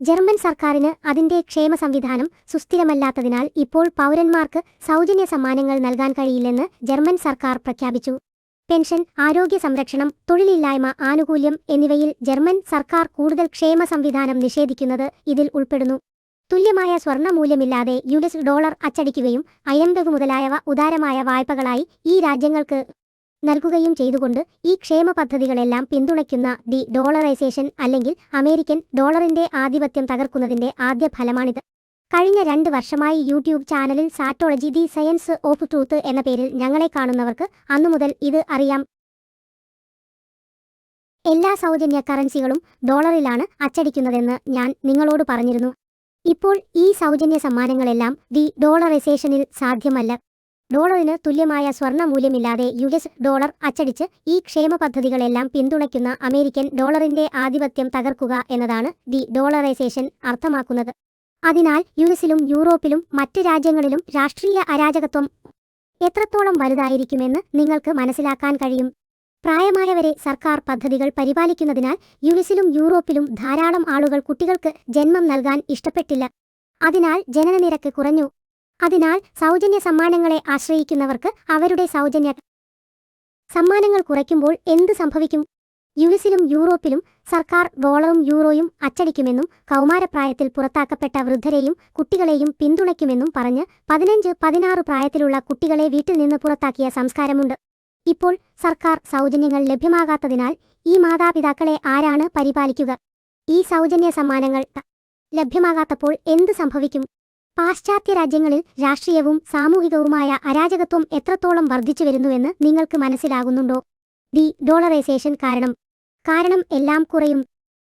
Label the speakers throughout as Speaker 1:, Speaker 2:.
Speaker 1: German സർക്കാരിന് അതിന്റെ ക്ഷേമ സംവിധാനം സുസ്ഥിരമല്ലാത്തതിനാൽ ഇപ്പോൾ പൗരന്മാർക്ക് സൗജന്യ സമ്മാനങ്ങൾ നൽകാൻ കഴിയില്ലെന്ന് ജർമ്മൻ സർക്കാർ പ്രഖ്യാപിച്ചു. പെൻഷൻ ആരോഗ്യ സംരക്ഷണം തൊഴിലില്ലായ്മ ആനുകൂല്യം എന്നിവയിൽ ജർമ്മൻ സർക്കാർ കൂടുതൽ ക്ഷേമ സംവിധാനം നിഷേധിക്കുന്നത് ഇതിൽ ഉൾപ്പെടുന്നു. തുല്യമായ സ്വർണമൂല്യമില്ലാതെ യു എസ് ഡോളർ അച്ചടിക്കുകയും അയംബവ് മുതലായവ ഉദാരമായ വായ്പകളായി ഈ രാജ്യങ്ങൾക്ക് നൽകുകയും ചെയ്തുകൊണ്ട് ഈ ക്ഷേമ പദ്ധതികളെല്ലാം പിന്തുണയ്ക്കുന്ന ദി ഡോളറൈസേഷൻ അല്ലെങ്കിൽ അമേരിക്കൻ ഡോളറിന്റെ ആധിപത്യം തകർക്കുന്നതിന്റെ ആദ്യ ഫലമാണിത്. കഴിഞ്ഞ രണ്ട് വർഷമായി യൂട്യൂബ് ചാനലിൽ സാറ്റോളജി ദി സയൻസ് ഓഫ് ട്രൂത്ത് എന്ന പേരിൽ ഞങ്ങളെ കാണുന്നവർക്ക് അന്നു മുതൽ ഇത് അറിയാം. എല്ലാ സൗജന്യ കറൻസികളും ഡോളറിലാണ് അച്ചടിക്കുന്നതെന്ന് ഞാൻ നിങ്ങളോട് പറഞ്ഞിരുന്നു. ഇപ്പോൾ ഈ സൗജന്യ സമ്മാനങ്ങളെല്ലാം ദി ഡോളറൈസേഷനിൽ സാധ്യമല്ല. ഡോളറിന് തുല്യമായ സ്വർണ മൂല്യമില്ലാതെ യു എസ് ഡോളർ അച്ചടിച്ച് ഈ ക്ഷേമ പദ്ധതികളെല്ലാം പിന്തുണയ്ക്കുന്ന അമേരിക്കൻ ഡോളറിന്റെ ആധിപത്യം തകർക്കുക എന്നതാണ് ദി ഡോളറൈസേഷൻ അർത്ഥമാക്കുന്നത്. അതിനാൽ യു എസിലും യൂറോപ്പിലും മറ്റ് രാജ്യങ്ങളിലും രാഷ്ട്രീയ അരാജകത്വം എത്രത്തോളം വലുതായിരിക്കുമെന്ന് നിങ്ങൾക്ക് മനസ്സിലാക്കാൻ കഴിയും. പ്രായമായവരെ സർക്കാർ പദ്ധതികൾ പരിപാലിക്കുന്നതിനാൽ യു എസിലും യൂറോപ്പിലും ധാരാളം ആളുകൾ കുട്ടികൾക്ക് ജന്മം നൽകാൻ ഇഷ്ടപ്പെട്ടില്ല. അതിനാൽ ജനനനിരക്ക് കുറഞ്ഞു. അതിനാൽ സൗജന്യ സമ്മാനങ്ങളെ ആശ്രയിക്കുന്നവർക്ക് അവരുടെ സൗജന്യ സമ്മാനങ്ങൾ കുറയ്ക്കുമ്പോൾ എന്ത് സംഭവിക്കും? യു എസിലും യൂറോപ്പിലും സർക്കാർ ഡോളറും യൂറോയും അച്ചടിക്കുമെന്നും കൗമാരപ്രായത്തിൽ പുറത്താക്കപ്പെട്ട വൃദ്ധരെയും കുട്ടികളെയും പിന്തുണയ്ക്കുമെന്നും പറഞ്ഞ് പതിനഞ്ച് പതിനാറ് പ്രായത്തിലുള്ള കുട്ടികളെ വീട്ടിൽ നിന്ന് പുറത്താക്കിയ സംസ്കാരമുണ്ട്. ഇപ്പോൾ സർക്കാർ സൗജന്യങ്ങൾ ലഭ്യമാകാത്തതിനാൽ ഈ മാതാപിതാക്കളെ ആരാണ് പരിപാലിക്കുക? ഈ സൗജന്യ സമ്മാനങ്ങൾ ലഭ്യമാകാത്തപ്പോൾ എന്ത് സംഭവിക്കും? പാശ്ചാത്യ രാജ്യങ്ങളിൽ രാഷ്ട്രീയവും സാമൂഹികവുമായ അരാജകത്വം എത്രത്തോളം വർദ്ധിച്ചു വരുന്നുവെന്ന് നിങ്ങൾക്ക് മനസ്സിലാകുന്നുണ്ടോ? ദി ഡോളറൈസേഷൻ കാരണം. കാരണം എല്ലാം കുറയും.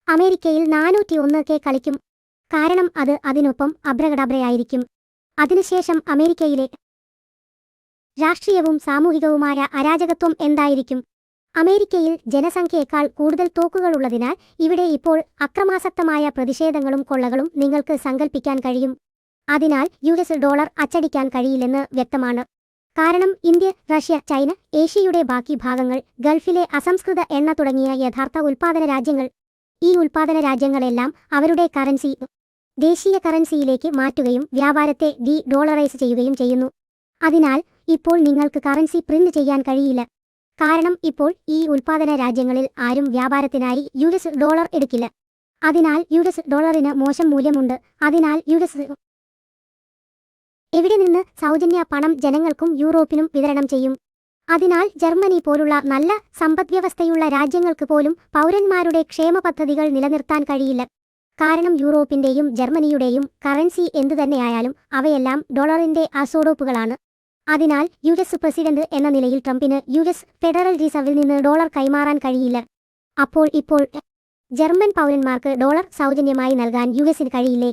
Speaker 1: അമേരിക്കയിൽ നാനൂറ്റി ഒന്ന് കെ കളിക്കും. കാരണം അത് അതിനൊപ്പം അബ്രകടബ്രയായിരിക്കും. അതിനുശേഷം അമേരിക്കയിലെ രാഷ്ട്രീയവും സാമൂഹികവുമായ അരാജകത്വം എന്തായിരിക്കും? അമേരിക്കയിൽ ജനസംഖ്യയേക്കാൾ കൂടുതൽ തോക്കുകളുള്ളതിനാൽ ഇവിടെ ഇപ്പോൾ അക്രമാസക്തമായ പ്രതിഷേധങ്ങളും കൊള്ളകളും നിങ്ങൾക്ക് സങ്കൽപ്പിക്കാൻ കഴിയും. അതിനാൽ യു എസ് ഡോളർ അച്ചടിക്കാൻ കഴിയില്ലെന്ന് വ്യക്തമാണ്. കാരണം ഇന്ത്യ റഷ്യ ചൈന ഏഷ്യയുടെ ബാക്കി ഭാഗങ്ങൾ ഗൾഫിലെ അസംസ്കൃത എണ്ണ തുടങ്ങിയ യഥാർത്ഥ ഉൽപാദന രാജ്യങ്ങൾ. ഈ ഉൽപാദന രാജ്യങ്ങളെല്ലാം അവരുടെ കറൻസി ദേശീയ കറൻസിയിലേക്ക് മാറ്റുകയും വ്യാപാരത്തെ ഡി ഡോളറൈസ് ചെയ്യുകയും ചെയ്യുന്നു. അതിനാൽ ഇപ്പോൾ നിങ്ങൾക്ക് കറൻസി പ്രിന്റ് ചെയ്യാൻ കഴിയില്ല. കാരണം ഇപ്പോൾ ഈ ഉൽപാദന രാജ്യങ്ങളിൽ ആരും വ്യാപാരത്തിനായി യു ഡോളർ എടുക്കില്ല. അതിനാൽ യു ഡോളറിന് മോശം മൂല്യമുണ്ട്. അതിനാൽ യു എവിടെ നിന്ന് സൗജന്യ പണം ജനങ്ങൾക്കും യൂറോപ്പിനും വിതരണം ചെയ്യും? അതിനാൽ ജർമ്മനി പോലുള്ള നല്ല സമ്പദ്വ്യവസ്ഥയുള്ള രാജ്യങ്ങൾക്ക് പോലും പൗരന്മാരുടെ ക്ഷേമ പദ്ധതികൾ നിലനിർത്താൻ കഴിയില്ല. കാരണം യൂറോപ്പിന്റെയും ജർമ്മനിയുടെയും കറൻസി എന്തുതന്നെയായാലും അവയെല്ലാം ഡോളറിന്റെ അസോഡോപ്പുകളാണ് അതിനാൽ യു എസ് പ്രസിഡന്റ് എന്ന നിലയിൽ ട്രംപിന് യു എസ് ഫെഡറൽ റിസർവിൽ നിന്ന് ഡോളർ കൈമാറാൻ കഴിയില്ല. അപ്പോൾ ഇപ്പോൾ ജർമ്മൻ പൗരന്മാർക്ക് ഡോളർ സൗജന്യമായി നൽകാൻ യു എസിന് കഴിയില്ലേ?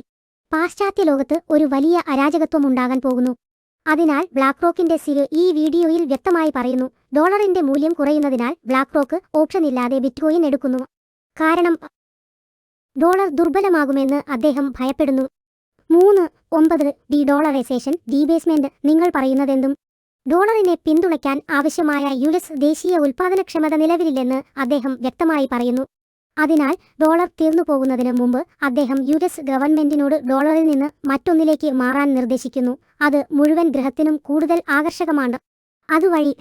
Speaker 1: പാശ്ചാത്യ ലോകത്ത് ഒരു വലിയ അരാജകത്വം ഉണ്ടാകാൻ പോകുന്നു. അതിനാൽ ബ്ലാക്ക് റോക്കിന്റെ സിര് ഈ വീഡിയോയിൽ വ്യക്തമായി പറയുന്നു. ഡോളറിന്റെ മൂല്യം കുറയുന്നതിനാൽ ബ്ലാക്ക് റോക്ക് ഓപ്ഷൻ ഇല്ലാതെ ബിറ്റ്കോയിൻ എടുക്കുന്നു. കാരണം ഡോളർ ദുർബലമാകുമെന്ന് അദ്ദേഹം ഭയപ്പെടുന്നു. മൂന്ന് ഒമ്പത് ഡി ഡോളറൈസേഷൻ ഡീബേസ്മെന്റ് നിങ്ങൾ പറയുന്നതെന്തും? ഡോളറിനെ പിന്തുണയ്ക്കാൻ ആവശ്യമായ യു ദേശീയ ഉൽപാദനക്ഷമത നിലവിലില്ലെന്ന് അദ്ദേഹം വ്യക്തമായി പറയുന്നു. അതിനാൽ ഡോളർ തീർന്നു പോകുന്നതിന് മുമ്പ് അദ്ദേഹം യു എസ് ഗവൺമെന്റിനോട് ഡോളറിൽ നിന്ന് മറ്റൊന്നിലേക്ക് മാറാൻ നിർദ്ദേശിക്കുന്നു. അത് മുഴുവൻ ഗ്രഹത്തിനും കൂടുതൽ ആകർഷകമാണ്. അതുവഴി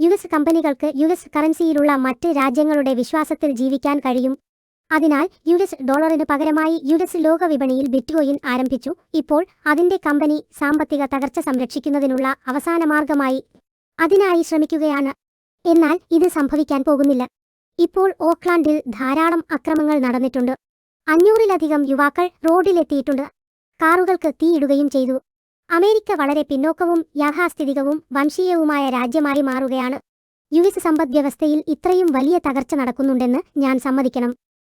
Speaker 1: യു എസ് കമ്പനികൾക്ക് യു എസ് കറൻസിയിലുള്ള മറ്റ് രാജ്യങ്ങളുടെ വിശ്വാസത്തിൽ ജീവിക്കാൻ കഴിയും. അതിനാൽ യു എസ് ഡോളറിന് പകരമായി യു എസ് ലോകവിപണിയിൽ ബിറ്റ്കോയിൻ ആരംഭിച്ചു. ഇപ്പോൾ അതിന്റെ കമ്പനി സാമ്പത്തിക തകർച്ച സംരക്ഷിക്കുന്നതിനുള്ള അവസാന മാർഗമായി അതിനായി ശ്രമിക്കുകയാണ്. എന്നാൽ ഇത് സംഭവിക്കാൻ പോകുന്നില്ല. ഇപ്പോൾ ഓക്ലാൻഡിൽ ധാരാളം അക്രമങ്ങൾ നടന്നിട്ടുണ്ട്. അഞ്ഞൂറിലധികം യുവാക്കൾ റോഡിലെത്തിയിട്ടുണ്ട്. കാറുകൾക്ക് തീയിടുകയും ചെയ്തു. അമേരിക്ക വളരെ പിന്നോക്കവും യാഥാസ്ഥിതികവും വംശീയവുമായ രാജ്യമായി മാറുകയാണ്. യു എസ് സമ്പദ്വ്യവസ്ഥയിൽ ഇത്രയും വലിയ തകർച്ച നടക്കുന്നുണ്ടെന്ന് ഞാൻ സമ്മതിക്കണം.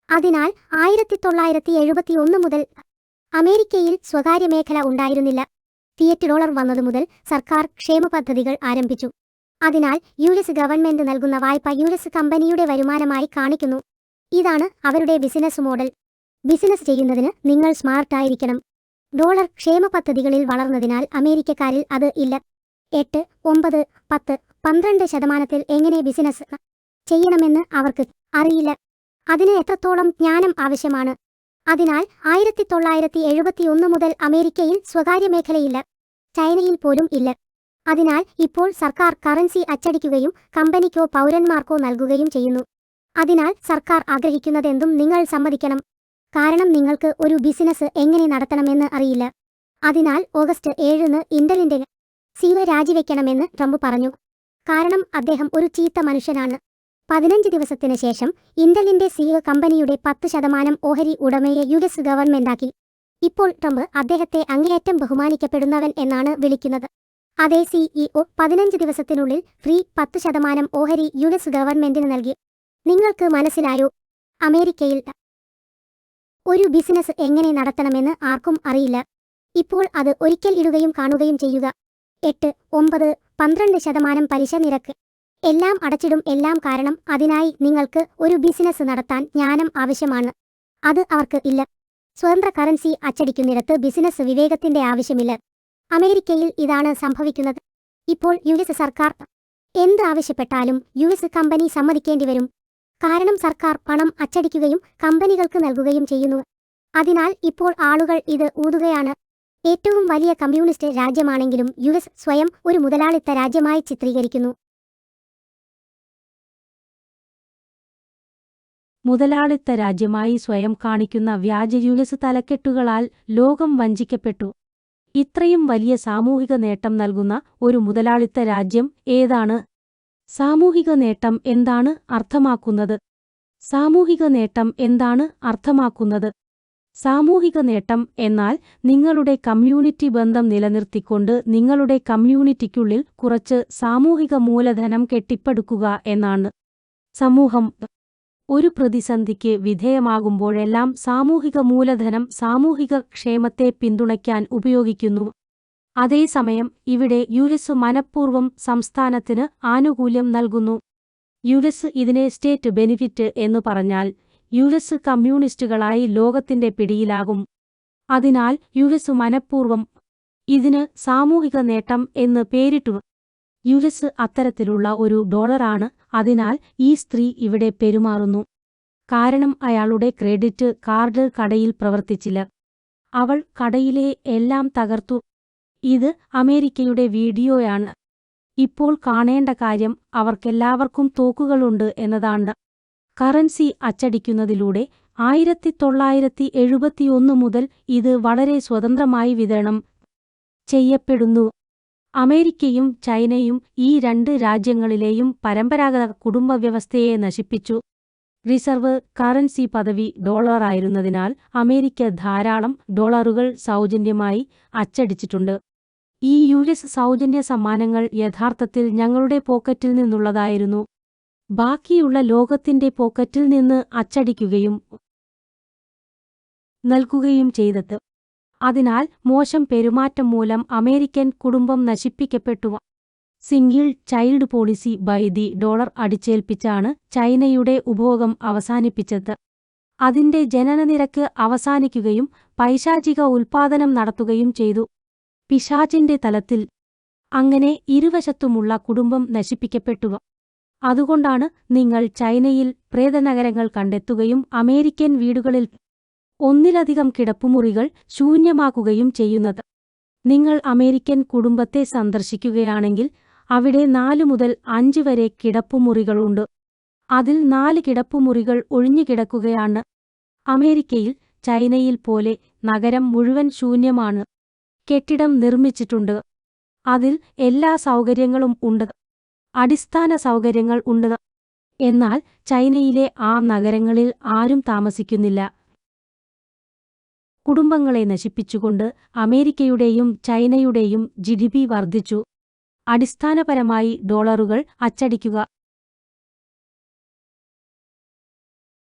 Speaker 1: അതിനാൽ ആയിരത്തി തൊള്ളായിരത്തി എഴുപത്തി ഒന്ന് മുതൽ അമേരിക്കയിൽ സ്വകാര്യ മേഖല ഉണ്ടായിരുന്നില്ല. തിയറ്റ് ഡോളർ വന്നതു മുതൽ സർക്കാർ ക്ഷേമ പദ്ധതികൾ ആരംഭിച്ചു. അതിനാൽ യു എസ് ഗവൺമെന്റ് നൽകുന്ന വായ്പ യു എസ് കമ്പനിയുടെ വരുമാനമായി കാണിക്കുന്നു. ഇതാണ് അവരുടെ ബിസിനസ് മോഡൽ. ബിസിനസ് ചെയ്യുന്നതിന് നിങ്ങൾ സ്മാർട്ടായിരിക്കണം ഡോളർ ക്ഷേമ പദ്ധതികളിൽ വളർന്നതിനാൽ അമേരിക്കക്കാരിൽ അത് ഇല്ല. എട്ട് ഒമ്പത് പത്ത് പന്ത്രണ്ട് ശതമാനത്തിൽ എങ്ങനെ ബിസിനസ് ചെയ്യണമെന്ന് അവർക്ക് അറിയില്ല. അതിന് എത്രത്തോളം ജ്ഞാനം ആവശ്യമാണ്? അതിനാൽ ആയിരത്തി തൊള്ളായിരത്തി എഴുപത്തിയൊന്ന് മുതൽ അമേരിക്കയിൽ സ്വകാര്യ മേഖലയില്ല. ചൈനയിൽ പോലും ഇല്ല. അതിനാൽ ഇപ്പോൾ സർക്കാർ കറൻസി അച്ചടിക്കുകയും കമ്പനിക്കോ പൗരന്മാർക്കോ നൽകുകയും ചെയ്യുന്നു. അതിനാൽ സർക്കാർ ആഗ്രഹിക്കുന്നതെന്തും നിങ്ങൾ സമ്മതിക്കണം. കാരണം നിങ്ങൾക്ക് ഒരു ബിസിനസ് എങ്ങനെ നടത്തണമെന്ന് അറിയില്ല. അതിനാൽ ഓഗസ്റ്റ് ഏഴിന് ഇന്റലിന്റെ സീവ രാജിവെക്കണമെന്ന് ട്രംപ് പറഞ്ഞു. കാരണം അദ്ദേഹം ഒരു ചീത്ത മനുഷ്യനാണ്. പതിനഞ്ച് ദിവസത്തിന് ശേഷം ഇന്റലിന്റെ സീവ കമ്പനിയുടെ പത്ത് ശതമാനം ഓഹരി ഉടമയെ യു എസ് ഗവൺമെന്റാക്കി. ഇപ്പോൾ ട്രംപ് അദ്ദേഹത്തെ അങ്ങേയറ്റം ബഹുമാനിക്കപ്പെടുന്നവൻ എന്നാണ് വിളിക്കുന്നത്. അതേ സിഇഒ പതിനഞ്ച് ദിവസത്തിനുള്ളിൽ ഫ്രീ പത്ത് ശതമാനം ഓഹരി യുഎസ് ഗവൺമെന്റിന് നൽകി. നിങ്ങൾക്ക് മനസ്സിലായോ? അമേരിക്കയിൽ ഒരു ബിസിനസ് എങ്ങനെ നടത്തണമെന്ന് ആർക്കും അറിയില്ല. ഇപ്പോൾ അത് ഒരിക്കൽ ഇടുകയും കാണുകയും ചെയ്യുക. എട്ട് ഒമ്പത് പന്ത്രണ്ട് ശതമാനം പലിശ നിരക്ക്. എല്ലാം അടച്ചിടും എല്ലാം കാരണം അതിനായി നിങ്ങൾക്ക് ഒരു ബിസിനസ് നടത്താൻ ജ്ഞാനം ആവശ്യമാണ്. അത് അവർക്ക് ഇല്ല. സ്വതന്ത്ര കറൻസി അച്ചടിക്കുന്നിടത്ത് ബിസിനസ് വിവേകത്തിന്റെ ആവശ്യമില്ല. അമേരിക്കയിൽ ഇതാണ് സംഭവിക്കുന്നത്. ഇപ്പോൾ യു എസ് സർക്കാർ എന്ത് ആവശ്യപ്പെട്ടാലും യു എസ് കമ്പനി സമ്മതിക്കേണ്ടി വരും. കാരണം സർക്കാർ പണം അച്ചടിക്കുകയും കമ്പനികൾക്ക് നൽകുകയും ചെയ്യുന്നു. അതിനാൽ ഇപ്പോൾ ആളുകൾ ഇത് ഊതുകയാണ്. ഏറ്റവും വലിയ കമ്മ്യൂണിസ്റ്റ് രാജ്യമാണെങ്കിലും യു എസ് സ്വയം ഒരു മുതലാളിത്ത രാജ്യമായി ചിത്രീകരിക്കുന്നു.
Speaker 2: മുതലാളിത്ത രാജ്യമായി സ്വയം കാണിക്കുന്ന വ്യാജ യുഎസ് തലക്കെട്ടുകളാൽ ലോകം വഞ്ചിക്കപ്പെട്ടു. ഇത്രയും വലിയ സാമൂഹിക നേട്ടം നൽകുന്ന ഒരു മുതലാളിത്ത രാജ്യം ഏതാണ്? സാമൂഹിക നേട്ടം എന്താണ് അർത്ഥമാക്കുന്നത്? സാമൂഹിക നേട്ടം എന്താണ് അർത്ഥമാക്കുന്നത്? സാമൂഹിക നേട്ടം എന്നാൽ നിങ്ങളുടെ കമ്മ്യൂണിറ്റി ബന്ധം നിലനിർത്തിക്കൊണ്ട് നിങ്ങളുടെ കമ്മ്യൂണിറ്റിക്കുള്ളിൽ കുറച്ച് സാമൂഹിക മൂലധനം കെട്ടിപ്പടുക്കുക എന്നാണ്. സമൂഹം ഒരു പ്രതിസന്ധിക്ക് വിധേയമാകുമ്പോഴെല്ലാം സാമൂഹിക മൂലധനം സാമൂഹിക ക്ഷേമത്തെ പിന്തുണയ്ക്കാൻ ഉപയോഗിക്കുന്നു. അതേസമയം ഇവിടെ യുഎസ് മനഃപൂർവം സംസ്ഥാനത്തിന് ആനുകൂല്യം നൽകുന്നു. യുഎസ് ഇതിനെ സ്റ്റേറ്റ് ബെനിഫിറ്റ് എന്നു പറഞ്ഞാൽ യുഎസ് കമ്മ്യൂണിസ്റ്റുകളായി ലോകത്തിന്റെ പിടിയിലാകും. അതിനാൽ യുഎസ് മനഃപൂർവം ഇതിന് സാമൂഹിക നേട്ടം എന്ന് പേരിട്ടു യുഎസ് അത്തരത്തിലുള്ള ഒരു ഡോളറാണ്. അതിനാൽ ഈ സ്ത്രീ ഇവിടെ പെരുമാറുന്നു. കാരണം അയാളുടെ ക്രെഡിറ്റ് കാർഡ് കടയിൽ പ്രവർത്തിച്ചില്ല. അവൾ കടയിലെ എല്ലാം തകർത്തു. ഇത് അമേരിക്കയുടെ വീഡിയോയാണ്. ഇപ്പോൾ കാണേണ്ട കാര്യം അവർക്കെല്ലാവർക്കും തോക്കുകളുണ്ട് എന്നതാണ്. കറൻസി അച്ചടിക്കുന്നതിലൂടെ ആയിരത്തി തൊള്ളായിരത്തി എഴുപത്തിയൊന്ന് മുതൽ ഇത് വളരെ സ്വതന്ത്രമായി വിതരണം ചെയ്യപ്പെടുന്നു. അമേരിക്കയും ചൈനയും ഈ രണ്ട് രാജ്യങ്ങളിലെയും പരമ്പരാഗത കുടുംബവ്യവസ്ഥയെ നശിപ്പിച്ചു. റിസർവ് കറൻസി പദവി ഡോളറായിരുന്നതിനാൽ അമേരിക്ക ധാരാളം ഡോളറുകൾ സൗജന്യമായി അച്ചടിച്ചിട്ടുണ്ട്. ഈ യു എസ് സൗജന്യ സമ്മാനങ്ങൾ യഥാർത്ഥത്തിൽ ഞങ്ങളുടെ പോക്കറ്റിൽ നിന്നുള്ളതായിരുന്നു. ബാക്കിയുള്ള ലോകത്തിന്റെ പോക്കറ്റിൽ നിന്ന് അച്ചടിക്കുകയും നൽകുകയും ചെയ്തത്. അതിനാൽ മോശം പെരുമാറ്റം മൂലം അമേരിക്കൻ കുടുംബം നശിപ്പിക്കപ്പെട്ടു. Single child policy by the dollar അടിച്ചേൽപ്പിച്ചാണ് ചൈനയുടെ ഉപഭോഗം അവസാനിപ്പിച്ചത്. അതിന്റെ ജനനനിരക്ക് അവസാനിക്കുകയും പൈശാചിക ഉൽപാദനം നടത്തുകയും ചെയ്തു. പിശാചിന്റെ തലത്തിൽ അങ്ങനെ ഇരുവശത്തുമുള്ള കുടുംബം നശിപ്പിക്കപ്പെട്ടു. അതുകൊണ്ടാണ് നിങ്ങൾ ചൈനയിൽ പ്രേതനഗരങ്ങൾ കണ്ടെത്തുകയും അമേരിക്കൻ വീടുകളിൽ ഒന്നിലധികം കിടപ്പുമുറികൾ ശൂന്യമാക്കുകയും ചെയ്യുന്നത്. നിങ്ങൾ അമേരിക്കൻ കുടുംബത്തെ സന്ദർശിക്കുകയാണെങ്കിൽ അവിടെ നാലു മുതൽ അഞ്ച് വരെ കിടപ്പുമുറികളുണ്ട് അതിൽ നാല് കിടപ്പുമുറികൾ ഒഴിഞ്ഞുകിടക്കുകയാണ് അമേരിക്കയിൽ ചൈനയിൽ പോലെ നഗരം മുഴുവൻ ശൂന്യമാണ്. കെട്ടിടം നിർമ്മിച്ചിട്ടുണ്ട്. അതിൽ എല്ലാ സൗകര്യങ്ങളും ഉണ്ട്. അടിസ്ഥാന സൗകര്യങ്ങൾ ഉണ്ട്. എന്നാൽ ചൈനയിലെ ആ നഗരങ്ങളിൽ ആരും താമസിക്കുന്നില്ല. കുടുംബങ്ങളെ നശിപ്പിച്ചുകൊണ്ട് അമേരിക്കയുടെയും ചൈനയുടെയും ജി വർദ്ധിച്ചു. അടിസ്ഥാനപരമായി ഡോളറുകൾ അച്ചടിക്കുക.